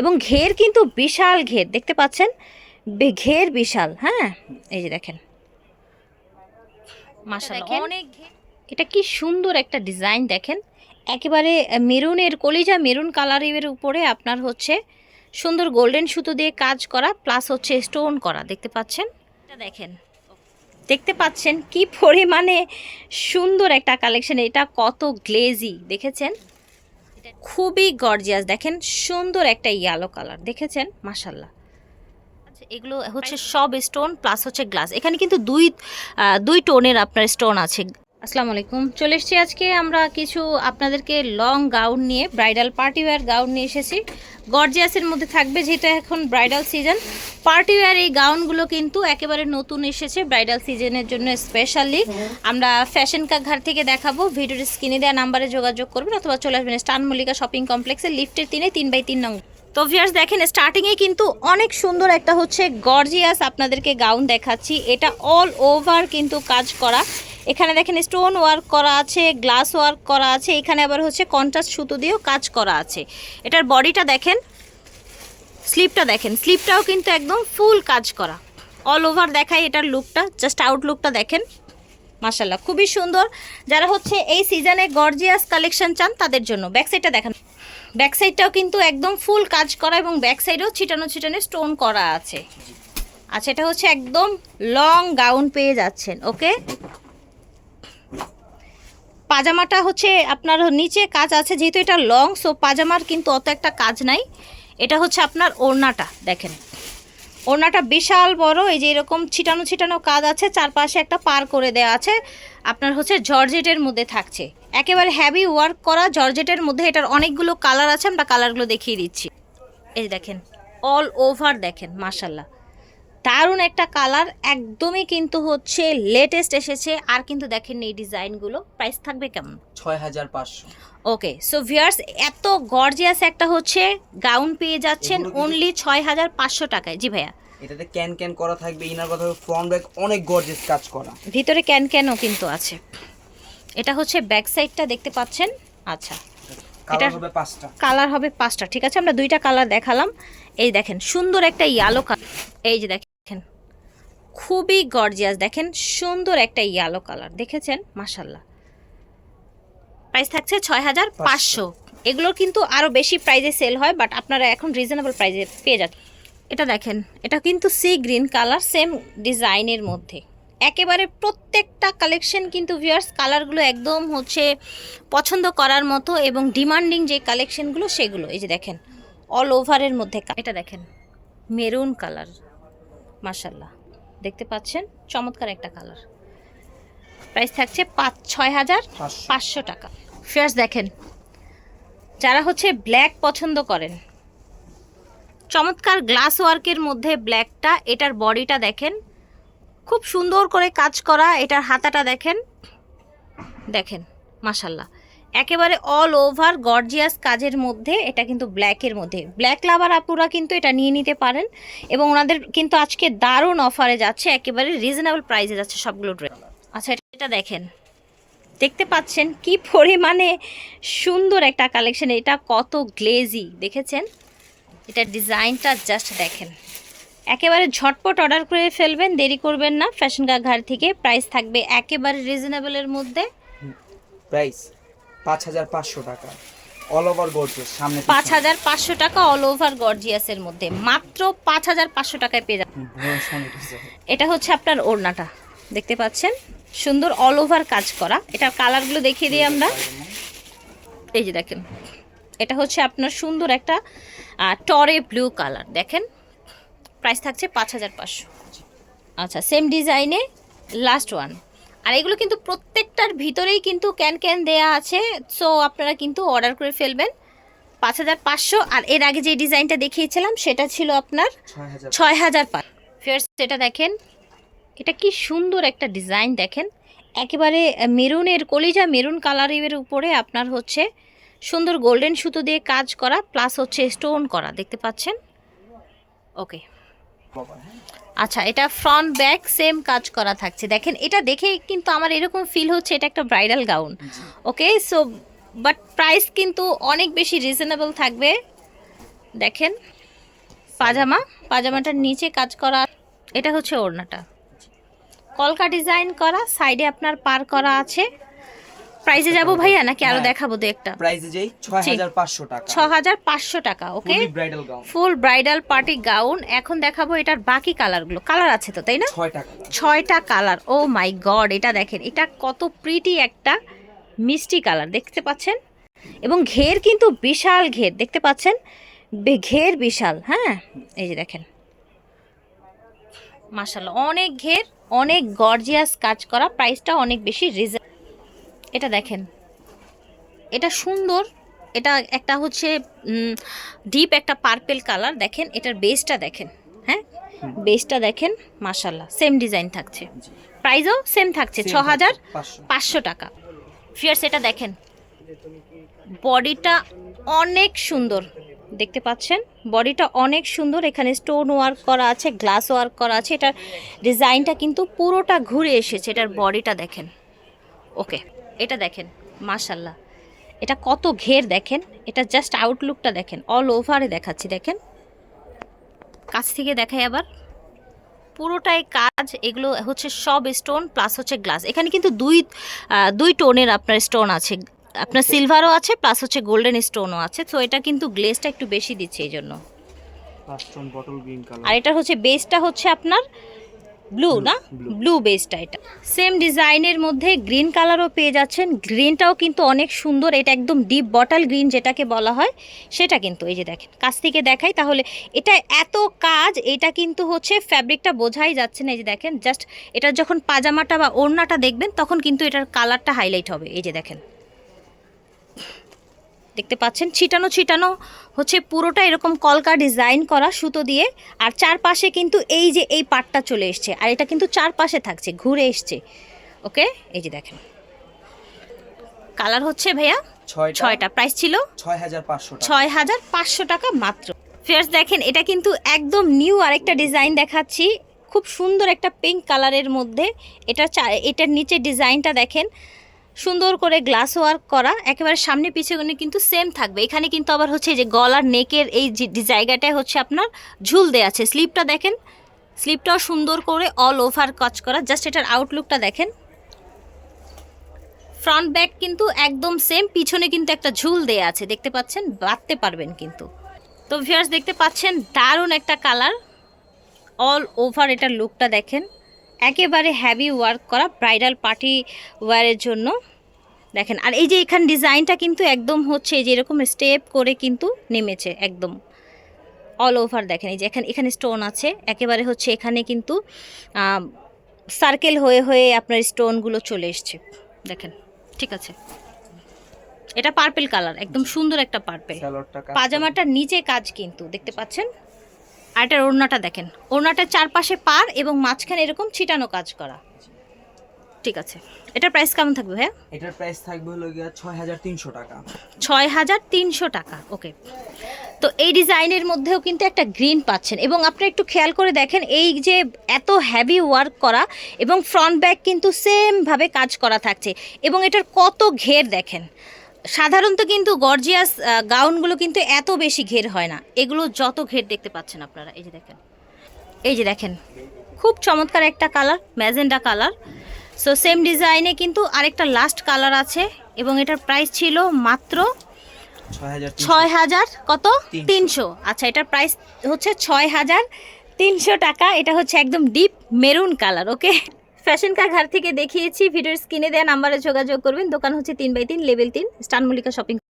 এবং ঘের কিন্তু বিশাল ঘের দেখতে পাচ্ছেন? ঘের বিশাল হ্যাঁ? এই যে দেখেন। অনেক এটা কি সুন্দর একটা ডিজাইন দেখেন। একেবারে মেরুনের কলিজা মেরুন কালারের উপরে আপনার হচ্ছে সুন্দর গোল্ডেন সুতো দিয়ে কাজ করা প্লাস হচ্ছে স্টোন করা দেখতে পাচ্ছেন? এটা দেখেন। দেখতে পাচ্ছেন কি পরিমাণে সুন্দর একটা কালেকশন এটা কত গ্লেজি দেখেছেন? খুবই গর্জিয়াস দেখেন, সুন্দর একটা ইয়েলো কালার দেখেছেন? মাশাল্লাহ আচ্ছা এগুলো হচ্ছে সব স্টোন প্লাস হচ্ছে গ্লাস এখানে কিন্তু দুই দুই টোনের আপনার স্টোন আছে। আসসালামু আলাইকুম। চলে এসেছি আজকে আমরা কিছু আপনাদেরকে লং গাউন নিয়ে ব্রাইডাল পার্টি ওয়্যার গাউন নিয়ে এসেছি। গর্জিয়াসের মধ্যে থাকবে যেহেতু এখন ব্রাইডাল সিজন পার্টি ওয়্যার এই গাউনগুলো কিন্তু একেবারে নতুন এসেছে ব্রাইডাল সিজনের জন্য স্পেশালি আমরা ফ্যাশন কা ঘর থেকে দেখাবো ভিডিওর স্ক্রিনে দেওয়া নাম্বারে যোগাযোগ করবেন অথবা চলে আসবেন স্টান মল্লিকা শপিং কমপ্লেক্সের লিফটের তিনে তিন বাই তিন নং। তো ভিয়ার্স দেখেন স্টার্টিংয়ে কিন্তু অনেক সুন্দর একটা হচ্ছে গর্জিয়াস আপনাদেরকে গাউন দেখাচ্ছি। এটা অল ওভার কিন্তু কাজ করা। এখানে দেখেন স্টোন ওয়ার্ক করা আছে গ্লাস ওয়ার্ক করা আছে, এখানে আবার হচ্ছে কন্ট্রাস্ট সুতো দিয়েও কাজ করা আছে। এটার বডিটা দেখেন স্লিপটা দেখেন স্লিপটাও কিন্তু একদম ফুল কাজ করা। অল ওভার দেখায় এটার লুকটা জাস্ট আউট লুকটা দেখেন মাশাল্লাহ খুবই সুন্দর। যারা হচ্ছে এই সিজনে গর্জিয়াস কালেকশন চান, তাদের জন্য। ব্যাক সাইডটা দেখেন ব্যাক সাইডটাও কিন্তু একদম ফুল কাজ করা এবং ব্যাক সাইডেও ছিটানো ছিটানো স্টোন করা আছে। আচ্ছা এটা হচ্ছে একদম লং গাউন পেয়ে যাচ্ছেন ওকে পাজামাটা হচ্ছে আপনার নিচে কাজ আছে, যেহেতু এটা লং সো পাজামার কিন্তু অত একটা কাজ নাই। এটা হচ্ছে আপনার ওড়নাটা, দেখেন। ওড়নাটা বিশাল বড়, এই যে এরকম ছিটানো ছিটানো কাজ আছে, চারপাশে একটা পার করে দেওয়া আছে। আপনার হচ্ছে জর্জেটের মধ্যে থাকছে। একেবারে হ্যাভি ওয়ার্ক করা জর্জেটের মধ্যে, এটার অনেকগুলো কালার আছে, আমরা কালারগুলো দেখিয়ে দিচ্ছি। এই দেখেন অল ওভার দেখেন মাশাল্লাহ দারুণ একটা কালার একদমই কিন্তু হচ্ছে লেটেস্ট এসেছে। আর কিন্তু দেখেন এই ডিজাইনগুলো প্রাইস থাকবে কেমন? ছয় হাজার পাঁচশো। ওকে সো ভিয়ার্স এত গর্জিয়াস একটা হচ্ছে গাউন পেয়ে যাচ্ছেন অনলি ছয় হাজার পাঁচশো টাকায়। জি ভাইয়া। এটাতে ক্যান ক্যান করা থাকবে ইনার কথা ফ্রন্ট ব্যাক অনেক গর্জেস কাজ করা। ভিতরে ক্যান ক্যানও কিন্তু আছে। এটা হচ্ছে ব্যাক সাইডটা দেখতে পাচ্ছেন? আচ্ছা। কালার এটা- হবে পাঁচটা। কালার হবে পাঁচটা ঠিক আছে? আমরা দুইটা কালার দেখালাম। এই দেখেন সুন্দর একটা ইয়ালো কালার এই যে দেখেন খুবই গর্জিয়াস দেখেন সুন্দর একটা ইয়ালো কালার দেখেছেন? মাসাল্লাহ প্রাইস থাকছে ছয় হাজার পাঁচশো। এগুলোর কিন্তু আরও বেশি প্রাইজে সেল হয় বাট আপনারা এখন রিজনেবল প্রাইজে পেয়ে যাচ্ছেন। এটা দেখেন এটা কিন্তু সি গ্রিন কালার সেম ডিজাইনের মধ্যে। একেবারে প্রত্যেকটা কালেকশন কিন্তু ভিউয়ার্স কালারগুলো একদম হচ্ছে পছন্দ করার মতো এবং ডিমান্ডিং যে কালেকশনগুলো সেগুলো। এই যে দেখেন অল ওভারের মধ্যে এটা দেখেন মেরুন কালার মাশাল্লাহ দেখতে পাচ্ছেন চমৎকার একটা কালার প্রাইস থাকছে পাঁচ ছয় হাজার পাঁচশো। টাকা। ফিয়ার্স দেখেন যারা হচ্ছে ব্ল্যাক পছন্দ করেন চমৎকার গ্লাস ওয়ার্কের মধ্যে ব্ল্যাকটা এটার বডিটা দেখেন খুব সুন্দর করে কাজ করা এটার হাতাটা দেখেন দেখেন মাশাল্লাহ একেবারে অল ওভার গর্জিয়াস কাজের মধ্যে, এটা কিন্তু ব্ল্যাকের মধ্যে। ব্ল্যাক লাভার আপুরা কিন্তু এটা নিয়ে নিতে পারেন এবং ওনাদের কিন্তু আজকে দারুণ অফারে যাচ্ছে, একেবারে রিজনেবল প্রাইসে যাচ্ছে সবগুলো ড্রেস আচ্ছা এটা- দেখেন। দেখতে পাচ্ছেন কি পরিমাণে সুন্দর একটা কালেকশন এটা কত গ্লেজি দেখেছেন? এটা ডিজাইনটা জাস্ট দেখেন। একেবারে ঝটপট অর্ডার করে ফেলবেন, দেরি করবেন না ফ্যাশন ঘাট থেকে প্রাইস থাকবে একেবারে রিজনেবলের মধ্যে। প্রাইস পাঁচ হাজার পাঁচশো টাকা। অল ওভার গর্জেস সামনে পাঁচ হাজার পাঁচশো টাকা অল ওভার গর্জিয়াসের মধ্যে। মাত্র পাঁচ হাজার পাঁচশো টাকায় পেয়ে যাবেন। এটা হচ্ছে আপনার ওড়নাটা। দেখতে পাচ্ছেন? সুন্দর অল ওভার কাজ করা। এটার কালারগুলো দেখিয়ে দিই আমরা। এই যে দেখেন। এটা হচ্ছে আপনার সুন্দর একটা টরে ব্লু কালার দেখেন? প্রাইস থাকছে পাঁচ হাজার পাঁচশো। আচ্ছা সেম ডিজাইনে লাস্ট ওয়ান আর এগুলো কিন্তু প্রত্যেকটার ভিতরেই কিন্তু ক্যান ক্যান দেয়া আছে। সো আপনারা কিন্তু অর্ডার করে ফেলবেন। পাঁচ হাজার পাঁচশো আর এর আগে যে ডিজাইনটা দেখিয়েছিলাম সেটা ছিল আপনার ছয় হাজার পাঁচ। ফেয়ার্স এটা দেখেন। এটা কি সুন্দর একটা ডিজাইন দেখেন। একেবারে মেরুনের কলিজা মেরুন কালারের উপরে আপনার হচ্ছে সুন্দর গোল্ডেন সুতো দিয়ে কাজ করা প্লাস হচ্ছে স্টোন করা। দেখতে পাচ্ছেন? ওকে? আচ্ছা এটা ফ্রন্ট ব্যাক সেম কাজ করা থাকছে। দেখেন এটা দেখে কিন্তু আমার এরকম ফিল হচ্ছে এটা একটা bridal gown okay so but price কিন্তু অনেক বেশি রিজনেবল থাকবে। দেখেন পাজামা পাজামাটার নিচে কাজ করা এটা হচ্ছে ওড়নাটা। কলকা ডিজাইন করা সাইডে আপনার পার করা আছে। প্রাইসে যাব ভাইয়া? নাকি আরও হ্যাঁ। দেখাবো দু একটা? প্রাইসে যেই ছয় হাজার পাঁচশো টাকা। ছ হাজার পাঁচশো টাকা okay fully bridal gown full bridal party gown এখন দেখাবো এটার বাকি কালারগুলো কালার আছে তো তাই না? ছয় টাকা ছয়টা কালার ও মাই গড এটা দেখেন এটা কত প্রিটি একটা মিষ্টি কালার দেখতে পাচ্ছেন? এবং ঘের কিন্তু বিশাল ঘের দেখতে পাচ্ছেন? ঘের বিশাল হ্যাঁ? এই যে দেখেন। মাশাল্লাহ অনেক ঘের অনেক গর্জিয়াস কাজ করা। প্রাইসটা অনেক বেশি রিজন এটা দেখেন। এটা সুন্দর। এটা একটা হচ্ছে ডিপ একটা পার্পেল কালার দেখেন এটার বেসটা দেখেন হ্যাঁ? বেসটা দেখেন মাশাল্লাহ সেম ডিজাইন থাকছে। প্রাইসও সেম থাকছে ছ হাজার পাঁচশো। টাকা। ফিয়ার্স এটা দেখেন বডিটা অনেক সুন্দর। দেখতে পাচ্ছেন? বডিটা অনেক সুন্দর। এখানে স্টোন ওয়ার্ক করা আছে গ্লাস ওয়ার্ক করা আছে। এটার ডিজাইনটা কিন্তু পুরোটা ঘুরে এসেছে। এটার বডিটা দেখেন। ওকে এটা দেখেন মাশাল্লাহ এটা কত ঘের দেখেন এটা জাস্ট আউটলুকটা দেখেন অল ওভারে দেখাচ্ছি দেখেন। কাছ থেকে দেখাই আবার। পুরোটাই কাজ এগুলো হচ্ছে সব স্টোন প্লাস হচ্ছে গ্লাস এখানে কিন্তু দুই দুই টোনের আপনার স্টোন আছে। আপনার সিলভারও আছে প্লাস হচ্ছে গোল্ডেন স্টোনও আছে। তো এটা কিন্তু গ্লেসটা একটু বেশি দিচ্ছে এই জন্য আর এটা হচ্ছে বেসটা হচ্ছে আপনার ব্লু না? ব্লু বেসটা এটা সেম ডিজাইনের মধ্যে গ্রিন কালারও পেয়ে যাচ্ছেন। গ্রিনটাও কিন্তু অনেক সুন্দর। এটা একদম ডিপ বটল গ্রিন যেটাকে বলা হয় সেটা কিন্তু এই যে দেখেন। কাছ থেকে দেখাই তাহলে এটা এত কাজ এটা কিন্তু হচ্ছে ফ্যাব্রিকটা বোঝাই যাচ্ছে না। এই যে দেখেন জাস্ট এটা যখন পাজামাটা বা ওড়নাটা দেখবেন তখন কিন্তু এটার কালারটা হাইলাইট হবে। এই যে দেখেন। দেখতে পাচ্ছেন ছিটানো ছিটানো হচ্ছে পুরোটা এরকম কলকা ডিজাইন করা সুতো দিয়ে। আর চারপাশে কিন্তু এই যে এই পাটটা চলে এসছে আর এটা কিন্তু চারপাশে থাকছে ঘুরে এসছে। ওকে এই যে দেখেন। কালার হচ্ছে ভাইয়া ছয়টা। প্রাইস ছিল ছয় হাজার পাঁচশো টাকা। ছয় হাজার পাঁচশো টাকা মাত্র। ফেয়ার্স দেখেন এটা কিন্তু একদম নিউ আরেকটা ডিজাইন দেখাচ্ছি। খুব সুন্দর একটা পিঙ্ক কালারের মধ্যে। এটা এটার নিচে ডিজাইনটা দেখেন সুন্দর করে গ্লাস ওয়ার্ক করা, একেবারে সামনে পিছনে কিন্তু সেম থাকবে। এখানে কিন্তু আবার হচ্ছে যে গলার নেকের এই জায়গাটায় হচ্ছে আপনার ঝুল দেওয়া আছে। স্লিপটা দেখেন স্লিপটাও সুন্দর করে অল ওভার কাজ করা। জাস্ট এটার আউটলুকটা দেখেন। ফ্রন্ট ব্যাক কিন্তু একদম সেম পিছনে কিন্তু একটা ঝুল দেয়া আছে। দেখতে পাচ্ছেন? বাঁধতে পারবেন কিন্তু। তো ভিউয়ার্স দেখতে পাচ্ছেন দারুণ একটা কালার অল ওভার এটার লুকটা দেখেন। একেবারে হ্যাভি ওয়ার্ক করা ব্রাইডাল পার্টি ওয়ারের জন্য। দেখেন আর এই যে এখান ডিজাইনটা কিন্তু একদম হচ্ছে এই যে এরকম স্টেপ করে কিন্তু নেমেছে একদম। অল ওভার দেখেন এই যে এখানে এখানে স্টোন আছে একেবারে হচ্ছে এখানে কিন্তু সার্কেল হয়ে হয়ে আপনার স্টোনগুলো চলে এসছে। দেখেন ঠিক আছে। এটা পার্পেল কালার একদম সুন্দর একটা পার্পেল পাজামাটার নিচে কাজ কিন্তু দেখতে পাচ্ছেন? আর এটার ওড়নাটা দেখেন। ওড়নাটার চারপাশে পার এবং মাঝখানে এরকম ছিটানো কাজ করা। ঠিক আছে। এটার প্রাইস কেমন থাকবে ভাইয়া? এটার প্রাইস থাকবে হলো গিয়া ছয় হাজার তিনশো টাকা। ছয় হাজার তিনশো টাকা ওকে। তো এই ডিজাইনের মধ্যেও কিন্তু একটা গ্রিন পাচ্ছেন এবং আপনি একটু খেয়াল করে দেখেন এই যে এত হ্যাভি ওয়ার্ক করা এবং ফ্রন্ট ব্যাক কিন্তু সেমভাবে কাজ করা থাকছে এবং এটার কত ঘের দেখেন। সাধারণত কিন্তু গর্জিয়াস গাউনগুলো কিন্তু এত বেশি ঘের হয় না। এগুলো যত ঘের দেখতে পাচ্ছেন আপনারা এই যে দেখেন। এই যে দেখেন খুব চমৎকার একটা colour magenta colour. So same ডিজাইনে কিন্তু আরেকটা লাস্ট কালার আছে এবং এটার প্রাইস ছিল মাত্র ছয় হাজার কত? তিনশো। আচ্ছা এটার প্রাইস হচ্ছে ছয় হাজার তিনশো টাকা। এটা হচ্ছে একদম deep maroon colour okay fashion কার ঘর থেকে দেখিয়েছি, ভিডিওর স্ক্রিনে দেওয়া নাম্বারে যোগাযোগ করবেন। দোকান হচ্ছে তিন বাই তিন লেভেল তিন, স্টান মল্লিকা শপিং